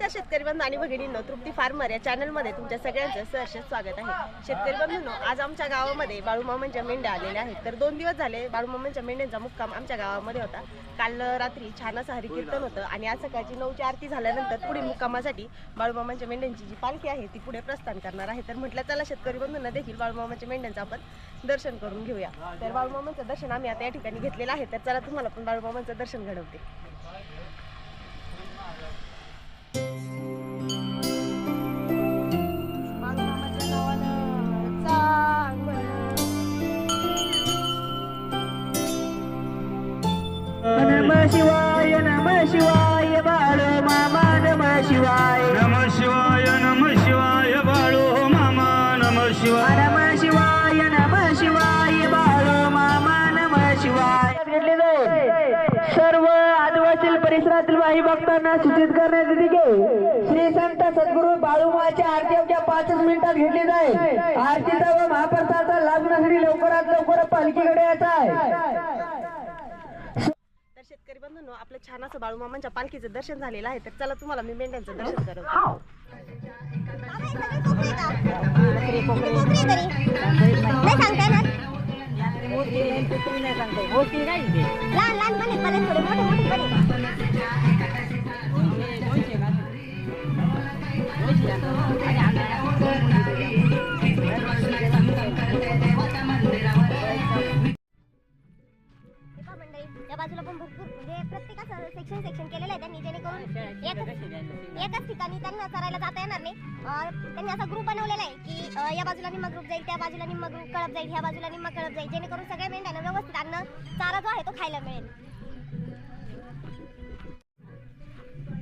नमस्कार शेतकरी बंधू आणि भगिनींनो तृप्ती फार्मर या चॅनलमध्ये तुमच्या सगळ्यांचं सहर्ष स्वागत आहे. शेतकरी बंधूंनो आज आमच्या गावामध्ये बाळूमामांच्या मेंढ्या आलेल्या आहेत. तर दोन दिवस झाले बाळूमामांच्या मेंढ्यांचा मुक्काम आमच्या गावामध्ये होता. काल रात्री छान असं हरिकीर्तन होतं आणि आज सकाळची नऊची आरती झाल्यानंतर पुढील मुक्कामासाठी बाळूमामांच्या मेंढ्यांची जी पालखी आहे ती पुढे प्रस्थान करणार आहे. तर म्हटलं चला शेतकरी बंधूंना देखील बाळूमामांच्या मेंढ्यांचं आपण दर्शन करून घेऊया. तर बाळूमामांचं दर्शन आम्ही आता या ठिकाणी घेतलेलं आहे. तर चला तुम्हाला पण बाळूमामांचं दर्शन घडवते. शिवाय नम शिवाय बाळो मामा नम शिवाय. नम शिवाय नम शिवाय बाळो मामा नम शिवाय. नम शिवाय नम शिवाय बाळो मामा नम शिवाय. घेतले जाईल. सर्व आदिवासी परिसरातील काही भक्तांना सूचित करण्यात येते की श्री संत सद्गुरू बाळूमाच्या आरती अवघ्या पाचच मिनिटात घेतली जाईल. आरतीचा व महाप्रसादाचा लाभ घेण्यासाठी लवकरात लवकर पालखीकडे यायचा आहे. शेतकरी बंधूंनो आपलं छान असं बाळूमामांच्या पालखीचं दर्शन झालेलं आहे. तर चला तुम्हाला मी मेंढ्यांचं दर्शन करत पण भरपूर म्हणजे प्रत्येकाचं सेक्शन सेक्शन केलेलं आहे त्यांनी जेणेकरून एकच एकाच ठिकाणी त्यांना चरायला जाता येणार नाही. अं, त्यांनी असा ग्रुप बनवलेला आहे की अं, या बाजूला निम्मा ग्रुप जाईल त्या बाजूला निम्मा ग्रुप कळप जाईल ह्या बाजूला निम्मा कळप जाईल. जेणेकरून सगळ्या मेंढ्यांना व्यवस्थित अन्न चारा जो आहे तो खायला मिळेल.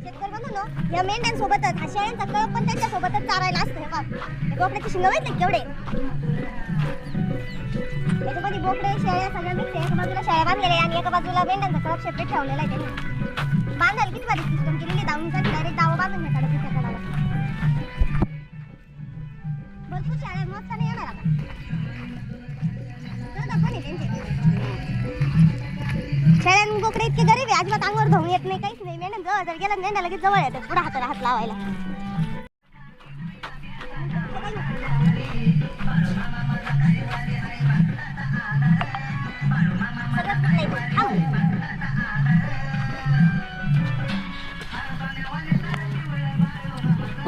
शेतकरी बघू या मेंढ्यांसोबतच हा शेळ्यांचा कळप पण त्यांच्यासोबतच चारायला असतं. हे बघ. हे शिंग माहिती केवढे? त्याच्यामध्ये बोकडे शेळ्या सगळ्या मिक्स आहे एका बाजूला शेळ्या बांधलेल्या आहे आणि एका बाजूला मेंढ्यांचा कळप सेपरेट ठेवलेला आहे त्यांनी. बांधायला किती बारीक सिस्टम केलेली दावून दावणीसाठी डायरेक्ट दावा बांधून घ्या कडक तिच्या कडाला भरपूर शाळा मस्त नाही येणार आता. पण आहे त्यांचे. शेळ्यां बोकडे इतके गरीब आहे अजिबात अंगावर धावून येत नाही काहीच नाही. मेंढ्या जवळ जर गेला मेंढ्या लगेच जवळ येतात पुढे हाताला हात लावायला.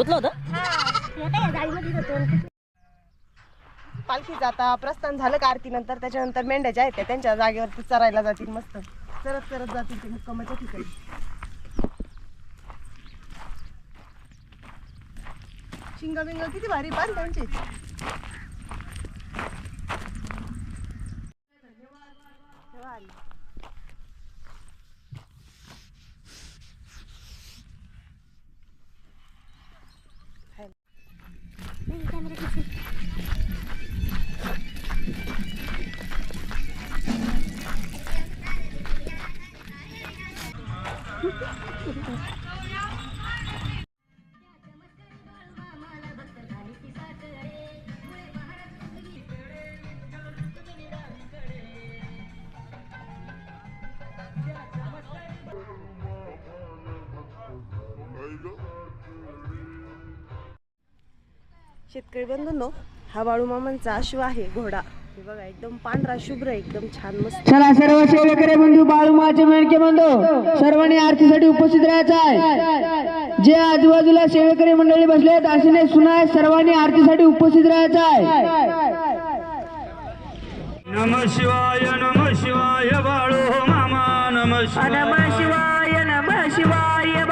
गुतलं होतं? पालखी जाता आता प्रस्थान झालं का आरतीनंतर? त्याच्यानंतर मेंढ्या ज्या आहेत त्या त्यांच्या जागेवरती चरायला जातील मस्त. चरत चरत जातील ते मुक्कामाच्या ठिकाणी. शिंगा बिंग किती भारी पान त्यांची आली. शेतकरी बंधूंनो हा बाळूमामांचा अश्व आहे घोडा. हे बघा एकदम पांढरा शुभ्र एकदम छान मस्त. चला सर्व सेवेकरी बंधू बाळूमाचे मेळके बंधू सर्वांनी आरतीसाठी उपस्थित राहायचं आहे. जे आजूबाजूला सेवेकरी मंडळी बसले आहेत असे सुनाय सर्वांनी आरतीसाठी उपस्थित राहायचं आहे. नम शिवाय नम शिवाय बाळो मामा नम नम शिवाय. शिवाय नम शिवाय